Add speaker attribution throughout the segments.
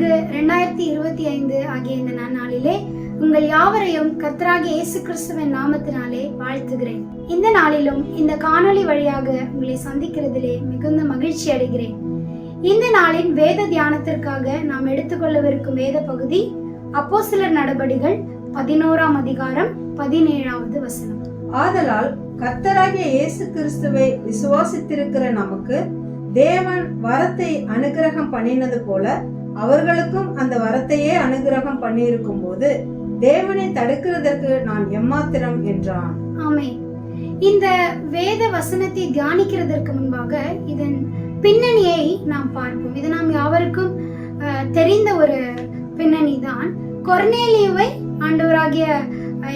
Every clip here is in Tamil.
Speaker 1: நான்கு ரெண்டாயிரத்தி இருபத்தி ஐந்து ஆகிய இந்த நன்னாளிலே உங்கள் யாவரையும் கத்தராக இயேசு கிறிஸ்துவின் நாமத்தினாலே வாழ்த்துகிறேன். இந்த நாளிலும் இந்த காணொளி வழியாக உங்களை சந்திக்கிறதிலே மிகுந்த மகிழ்ச்சி அடைகிறேன். இந்த நாளின் வேத தியானத்திற்காக நாம் எடுத்துக்கொள்ளவிருக்கும் வேத பகுதி அப்போ சிலர் நடபடிகள் பதினோராம் அதிகாரம் பதினேழாவது வசனம்.
Speaker 2: ஆதலால் கத்தராகிய இயேசு கிறிஸ்துவை விசுவாசித்திருக்கிற நமக்கு தேவன் வரத்தை அனுகிரகம் பண்ணினது போல அவர்களுக்கும் அந்த வரத்தையே அனுகிரகம் பண்ணியிருக்கும் போது தேவனை தடுக்கிறதற்கு நான் எம்மாத்திரம் என்றான்.
Speaker 1: ஆமே இந்த வேத வசனத்தை தியானிக்கிறதற்கு முன்பாக இதன் பின்னணியை நாம் பார்ப்போம். இது நாம் யாவருக்கும் தெரிந்த ஒரு பின்னணி தான். கொர்னேலியுவை ஆண்டவராகிய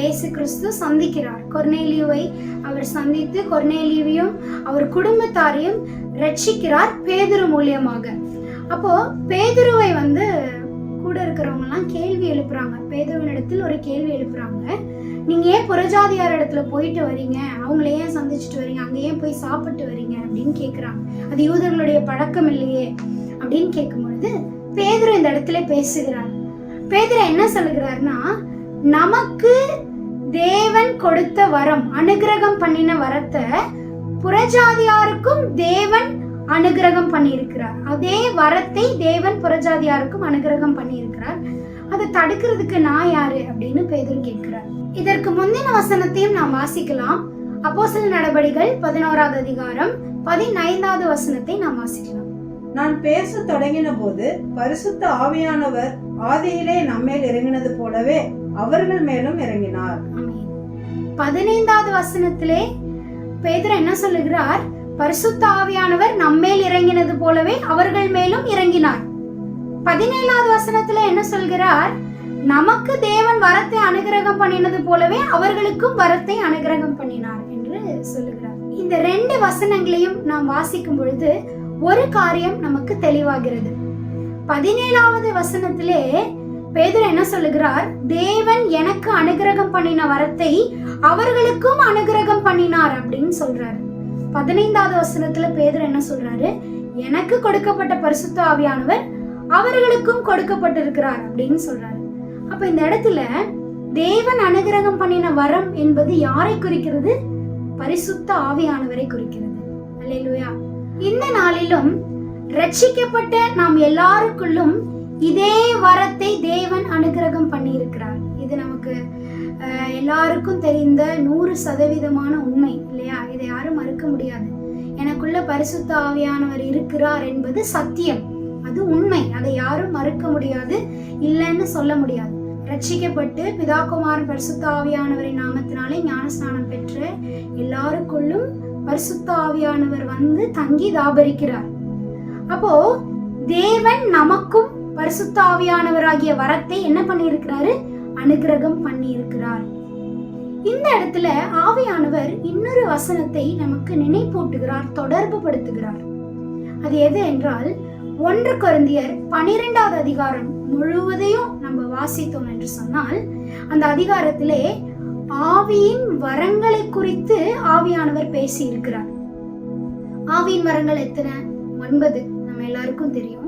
Speaker 1: இயேசு கிறிஸ்து சந்திக்கிறார். கொர்னேலியுவை அவர் சந்தித்து கொர்னேலியுவையும் அவர் குடும்பத்தாரையும் ரட்சிக்கிறார் பேதுரு மூலியமாக. அப்போ பேதுருவை வந்து கூட இருக்கிறவங்க எல்லாம் கேள்வி எழுப்புறாங்க. பேதுருவின் இடத்தில் ஒரு கேள்வி எழுப்புறாங்க. நீங்க ஏன் புறஜாதியார் இடத்துல போயிட்டு வரீங்க? அவங்கள ஏன் சந்திச்சுட்டு வரீங்க? அங்க ஏன் போய் சாப்பிட்டு வரீங்க? அப்படின்னு கேக்குறாங்க. அது யூதர்களுடைய பழக்கம் இல்லையே அப்படின்னு கேட்கும்பொழுது பேதுரு இந்த இடத்துல பேசுகிறார். பேதுரு என்ன சொல்லுகிறாருன்னா நமக்கு தேவன் கொடுத்த வரம் அனுகிரகம் பண்ணின வரத்தை புறஜாதியாருக்கும் தேவன் அனுகிரகம் பண்ணியிருக்கிறார். அதே வரத்தை தேவன் புறஜாதியாருக்கும் அனுகிரகம் பண்ணியிருக்கிறார். அதை தடுக்கிறதுக்கு நான் யாரு அப்படின்னு பேதுரு கேட்கிறார். இதற்கு முந்தின வசனத்தையும் நாம் வாசிக்கலாம். அப்போஸ்தலர் நடபடிகள் பதினோராவது அதிகாரம் பதினைந்தாவது வசனத்தை நாம் வாசிக்கலாம்.
Speaker 2: நான் பேச தொடங்கின போது பரிசுத்த ஆவியானவர் ஆதியிலே நம்மேல் இறங்கினது போலவே அவர்கள் மேலும் இறங்கினார்.
Speaker 1: பதினைந்தாவது வசனத்திலே பேதுரு என்ன சொல்லுகிறார்? பரிசுத்த ஆவியானவர் நம்மேல் இறங்கினது போலவே அவர்கள் மேலும் இறங்கினார். பதினேழாவது வசனத்துல என்ன சொல்கிறார்? நமக்கு தேவன் வரத்தை அனுகிரகம் பண்ணினது போலவே அவர்களுக்கும் வரத்தை அனுகிரகம் பண்ணினார் என்று சொல்லுகிறார். இந்த ரெண்டு வசனங்களையும் நாம் வாசிக்கும் பொழுது ஒரு காரியம் நமக்கு தெளிவாகிறது. பதினேழாவது வசனத்திலே பேதர் என்ன சொல்லுகிறார்? தேவன் எனக்கு அனுகிரகம் பண்ணின வரத்தை அவர்களுக்கும் அனுகிரகம் பண்ணினார் அப்படின்னு சொல்றாரு. பதினைந்தாவது வசனத்துல பேதர் என்ன சொல்றாரு? எனக்கு கொடுக்கப்பட்ட பரிசுத்த ஆவியானவர் அவர்களுக்கும் கொடுக்கப்பட்டிருக்கிறார் அப்படின்னு சொல்றாரு. அப்ப இந்த இடத்துல தேவன் அனுகிரகம் பண்ணின வரம் என்பது யாரை குறிக்கிறது? பரிசுத்த ஆவியானவரை குறிக்கிறது. அல்லேலூயா. இந்த நாளிலும் ரட்சிக்கப்பட்ட நாம் எல்லாருக்குள்ளும் இதே வரத்தை தேவன் அனுகிரகம் பண்ணியிருக்கிறார். இது நமக்கு எல்லாருக்கும் தெரிந்த நூறு சதவீதமான உண்மை இல்லையா? இதை யாரும் மறுக்க முடியாது. எனக்குள்ள பரிசுத்த ஆவியானவர் இருக்கிறார் என்பது சத்தியம். அது உண்மை. அதை யாரும் மறுக்க முடியாது இல்லைன்னு சொல்ல முடியாது. ரட்சிக்கப்பட்டு பிதாகுமாரன் பரிசுத்த ஆவியானவரின் நாமத்தினாலே ஞானஸ்நானம் பெற்ற எல்லாருக்குள்ளும் பரிசுத்த ஆவியானவர் வந்து தங்கி தாபரிக்கிறார். அப்போ தேவன் நமக்கும் பரிசுத்த ஆவியானவராகிய வரத்தை என்ன பண்ணியிருக்கிறாரு? அனுகிரகம் பண்ணியிருக்கிறார். இந்த இடத்துல ஆவியானவர் இன்னொரு வசனத்தை நமக்கு நினைப்பூட்டுகிறார் தொடர்பு படுத்துகிறார் அது எது என்றால் ஒன்று குழந்தையர் பனிரெண்டாவது அதிகாரம் முழுவதையும் நம்ம வாசித்தோம் என்று சொன்னால் அந்த அதிகாரத்திலே ஆவியின் வரங்களை குறித்து ஆவியானவர் பேசி இருக்கிறார் ஆவியின் வரங்கள் எத்தனை? ஒன்பது. நம்ம எல்லாருக்கும் தெரியும்.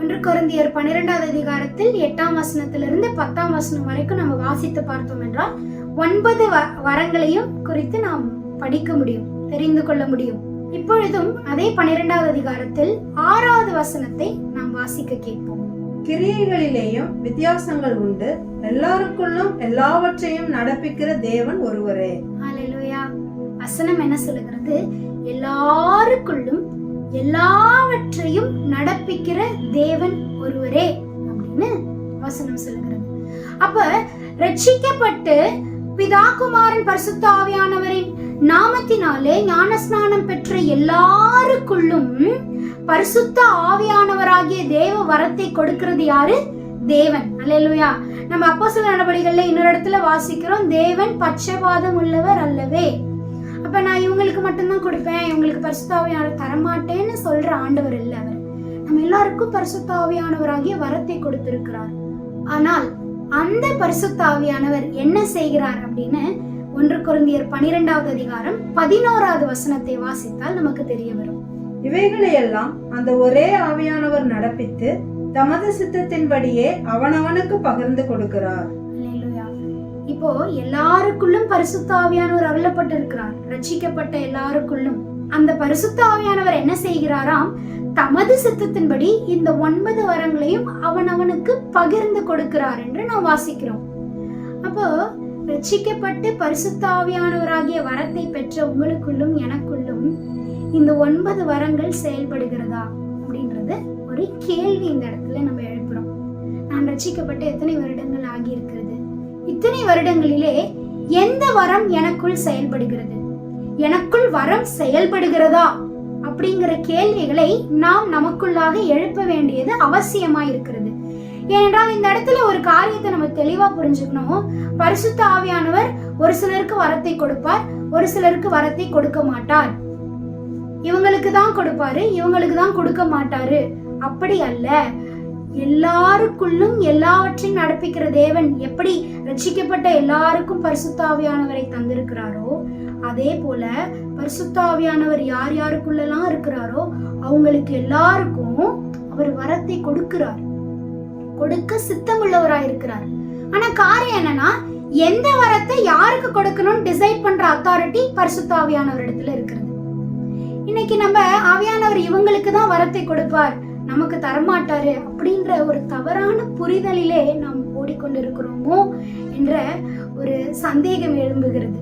Speaker 1: ஒன்று கொரிந்தியர் பன்னிரெண்டாவது அதிகாரத்தில் எட்டாம் வசனத்திலிருந்து பத்தாம் வசனம் வரைக்கும் நம்ம வாசித்து பார்த்தோம் என்றால் ஒன்பது வரங்களையும் குறித்து நாம் படிக்க முடியும் தெரிந்து கொள்ள முடியும். இப்பொழுதும் அதே பன்னிரெண்டாவது அதிகாரத்தில் ஆறாவது வசனத்தை நாம் வாசிக்க கேட்போம்.
Speaker 2: கிரியைகளிலேயும் வித்தியாசங்கள் உண்டு. எல்லாருக்குள்ளும் எல்லாவற்றையும் நடப்பிக்கிற தேவன் ஒருவரே.
Speaker 1: வசனம் என்ன சொல்லுகிறது? எல்லாருக்குள்ளும் எல்லாவற்றையும் நடப்பிக்கிற தேவன் ஒருவரே அப்படின்னு வசனம் சொல்லுகிறது. அப்ப ரட்சிக்கப்பட்டு பிதாகுமாரன் பரிசுத்த ஆவியானவரின் நாமத்தினாலே ஞானஸ்நானம் பெற்ற எல்லாருக்குள்ளும் பரிசுத்த ஆவியானவராகிய தேவ வரத்தை கொடுக்கிறது யாரு? தேவன். அல்லேலூயா. நம்ம அப்போ சில நடவடிக்கைகள்ல இன்னொரு இடத்துல வாசிக்கிறோம். தேவன் பட்சபாதம் உள்ளவர் அல்லவே. அப்ப நான் இவங்களுக்கு மட்டும்தான் கொடுப்பேன். இவங்களுக்கு பரிசுத்தாவியானவர் தரமாட்டேன்னு சொல்ற ஆண்டவர் இல்ல அவர். நம்ம எல்லாருக்கும் பரிசுத்தாவியானவராகிய வரத்தை கொடுத்திருக்கிறார். ஆனால் அந்த பரிசுத்தாவியானவர் என்ன செய்கிறார் அப்படின்னு ஒன்று குருந்தியர் பனிரெண்டாவது அதிகாரம் பதினோராவது வசனத்தை வாசித்தால் நமக்கு தெரிய வரும்.
Speaker 2: இவைகளையெல்லாம் அந்த ஒரே ஆவியானவர் நடப்பித்து தமது சித்தத்தின்படியே அவனவனுக்கு பகிர்ந்து கொடுக்கிறார்.
Speaker 1: இப்போ எல்லாருக்குள்ளும் பரிசுத்தாவியானவர் அருளப்பட்டிருக்கிறார். ரட்சிக்கப்பட்ட எல்லாருக்குள்ளும். அந்த பரிசுத்தாவியானவர் என்ன செய்கிறாராம்? தமது சித்தத்தின்படி இந்த ஒன்பது வரங்களையும் அவனவனுக்கு பகிர்ந்து கொடுக்கிறார் என்று நாம் வாசிக்கிறோம். அப்போ ரட்சிக்கப்பட்டு பரிசுத்தாவியானவராகிய வரத்தை பெற்ற உங்களுக்குள்ளும் எனக்குள்ளும் இந்த ஒன்பது வரங்கள் செயல்படுகிறதா? அப்படின்றது ஒரு கேள்வி இந்த இடத்துல நம்ம எழுப்புறோம். நான் ரட்சிக்கப்பட்டு எத்தனை வருடங்கள் ஆகியிருக்கிறது? இத்தனை வருடங்களிலே எந்த வரம் எனக்குள் செயல்படுகிறது? எனக்குள் வரம் செயல்படுகிறதா? அப்படிங்கிற கேள்விகளை நாம் நமக்குள்ளாக எழுப்ப வேண்டியது அவசியமா இருக்கிறது ஏனென்றால் இந்த இடத்துல ஒரு காரியத்தை நம்ம தெளிவா புரிஞ்சுக்கணும். பரிசுத்த ஆவியானவர் ஒரு சிலருக்கு வரத்தை கொடுப்பார் ஒரு சிலருக்கு வரத்தை கொடுக்க மாட்டார். இவங்களுக்கு தான் கொடுப்பாரு இவங்களுக்கு தான் கொடுக்க மாட்டாரு. அப்படி அல்ல. எல்லாருக்குள்ளும் எல்லாவற்றையும் நடப்பிக்கிற தேவன் எப்படி ரட்சிக்கப்பட்ட எல்லாருக்கும் பரிசுத்தாவியானவரை தந்திருக்கிறாரோ அதே போல பரிசுத்தாவியானவர் யார் யாருக்குள்ளெல்லாம் இருக்கிறாரோ அவங்களுக்கு எல்லாருக்கும் அவர் வரத்தை கொடுக்கிறார். கொடுக்க சித்தமுள்ளவராய் இருக்கிறார். ஆனா காரியம் என்னன்னா எந்த வரத்தை யாருக்கு கொடுக்கணும்னு டிசைட் பண்ற அத்தாரிட்டி பரிசுத்தாவியானவர் இடத்துல இருக்கிறது. இன்னைக்கு நம்ம ஆவியானவர் இவங்களுக்கு தான் வரத்தை கொடுப்பார். நமக்கு தரமாட்டாரு அப்படின்ற ஒரு தவறான புரிதலிலே நாம் ஓடிக்கொண்டிருக்கிறோமோ என்ற ஒரு சந்தேகம் எழும்புகிறது.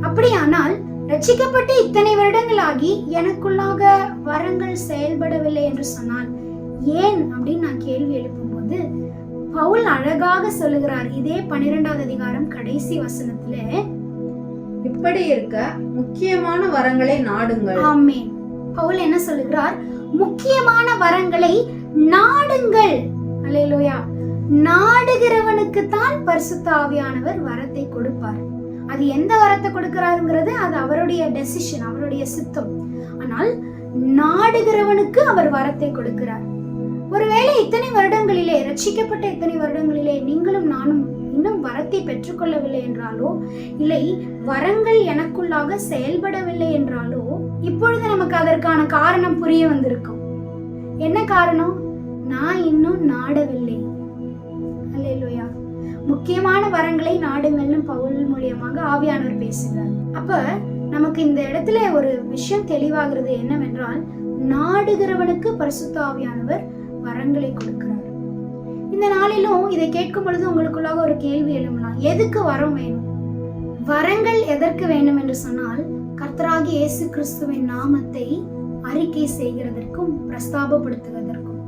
Speaker 1: அப்படியானால் ரட்சிக்கப்பட்டு இத்தனை வருடங்களாகி எனக்குள்ளாக வரங்கள் செயல்படவில்லை என்று சொன்னால் ஏன் அப்படின்னு நான் கேள்வி எழுப்பும்போது பவுல் அழகாக சொல்லுகிறார் இதே பன்னிரெண்டாவது அதிகாரம் கடைசி வசனத்துல.
Speaker 2: இப்படி இருக்க முக்கியமான வரங்களை நாடுங்கள்.
Speaker 1: ஆமென். பவுல் என்ன சொல்லுகிறார்? முக்கியமான வரங்களை நாடுங்கள். அல்லேலூயா. நாடுகிறவனுக்கு தான் பரிசுத்த ஆவியானவர் வரத்தை கொடுப்பார். அது எந்த வரத்தை கொடுக்கிறாருங்கிறது? அது அவருடைய டெசிஷன் அவருடைய சித்தம். ஆனால் நாடுகிறவனுக்கு அவர் வரத்தை கொடுக்கிறார். ஒருவேளை இத்தனை வருடங்களிலே ரட்சிக்கப்பட்ட இத்தனை வருடங்களிலே நீங்களும் நானும் இன்னும் வரத்தை பெற்றுக்கொள்ளவில்லை என்றாலோ? இல்லை வரங்கள் எனக்குள்ளாக செயல்படவில்லை என்றாலோ? இப்பொழுது நமக்கு அதற்கான காரணம் புரிய வந்திருக்கும். என்ன காரணம்? நான் இன்னும் நாடவில்லை. அல்லேலூயா. முக்கியமான வரங்களை நாடுங்கள்னு பவுல் மூலியமாக ஆவியானவர் பேசுகிறார். அப்ப நமக்கு இந்த இடத்துல ஒரு விஷயம் தெளிவாகிறது என்னவென்றால் நாடுகிறவனுக்கு பரிசுத்த ஆவியானவர் வரங்களை கொடுக்கிறார். இந்த நாளிலும் இதை கேட்கும் பொழுது உங்களுக்குள்ளாக ஒரு கேள்வி எழும்பலாம் எதுக்கு வரம் வேணும்? வரங்கள் எதற்கு வேண்டும் என்று சொன்னால் கர்த்தராகி இயேசு கிறிஸ்துவின் நாமத்தை அறிக்கை செய்கிறதற்கும் பிரஸ்தாபப்படுத்துவதற்கும்.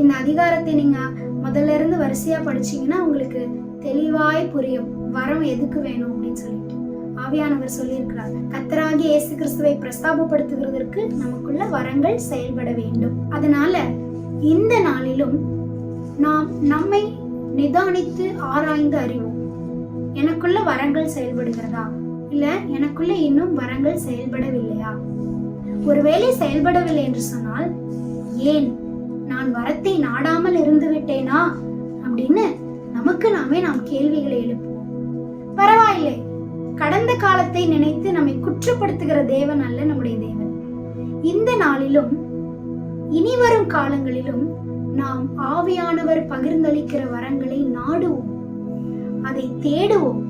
Speaker 1: இந்த அதிகாரத்தை நீங்க முதல்ல இருந்து வரிசையா படிச்சீங்கன்னா உங்களுக்கு தெளிவாய் புரியும் வரம் எதுக்கு வேணும் அப்படின்னு சொல்லிட்டு. ஆவியானவர் சொல்லியிருக்கிறார் கர்த்தராகிய இயேசு கிறிஸ்துவை பிரஸ்தாபப்படுத்துகிறதற்கு நமக்குள்ள வரங்கள் செயல்பட வேண்டும். அதனால இந்த நாளிலும் நாம் நம்மை நிதானித்து ஆராய்ந்து அறிவோம். எனக்குள்ள வரங்கள் செயல்படுகிறதா? இல்ல எனக்குள்ள இன்னும் வரங்கள் செயல்படவில்லையா? ஒருவேளை செயல்படவில்லை என்று சொன்னால் ஏன் நான் வரத்தை நாடாமல் இருந்து விட்டேனா? அப்படின்னு நமக்கு நாமே நாம் கேள்விகளை எழுப்புவோம். பரவாயில்லை. கடந்த காலத்தை நினைத்து நம்மை குற்றப்படுத்துகிற தேவன் அல்ல நம்முடைய தேவன். இந்த நாளிலும் இனி வரும் காலங்களிலும் நாம் ஆவியானவர் பகிர்ந்தளிக்கிற வரங்களை நாடுவோம். அதை தேடுவோம்.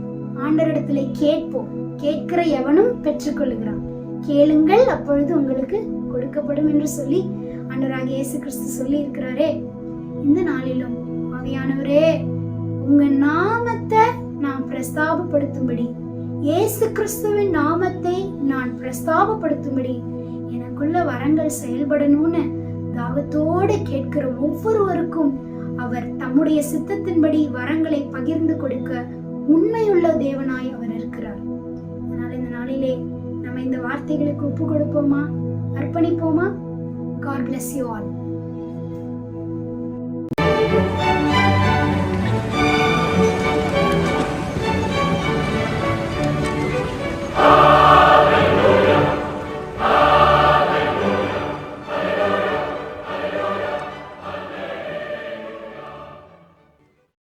Speaker 1: ஆண்டரிடத்துல கேட்போம். கேட்கிற எவனும் பெற்றுக்கொள்கிறான் கேளுங்கள் அப்பொழுது உங்களுக்கு கொடுக்கப்படும் என்று சொல்லி ஆண்டராக இயேசு கிறிஸ்து சொல்லி இருக்கிறாரே இந்த நாளிலும் ஆவியானவரே உங்க நாமத்தை நான் பிரஸ்தாபப்படுத்தும்படி இயேசு கிறிஸ்துவின் நாமத்தை நான் பிரஸ்தாபப்படுத்தும்படி எனக்குள்ள வரங்கள் செயல்படணும்னு தாகத்தோடு கேட்கிற ஒவ்வொருவருக்கும். அவர் தம்முடைய சித்தத்தின்படி வரங்களை பகிர்ந்து கொடுக்க உண்மையுள்ள தேவனாய் அவர் இருக்கிறார். அதனால இந்த நாளிலே நம்ம இந்த வார்த்தைகளுக்கு ஒப்பு கொடுப்போமா? அர்ப்பணிப்போமா? God bless you all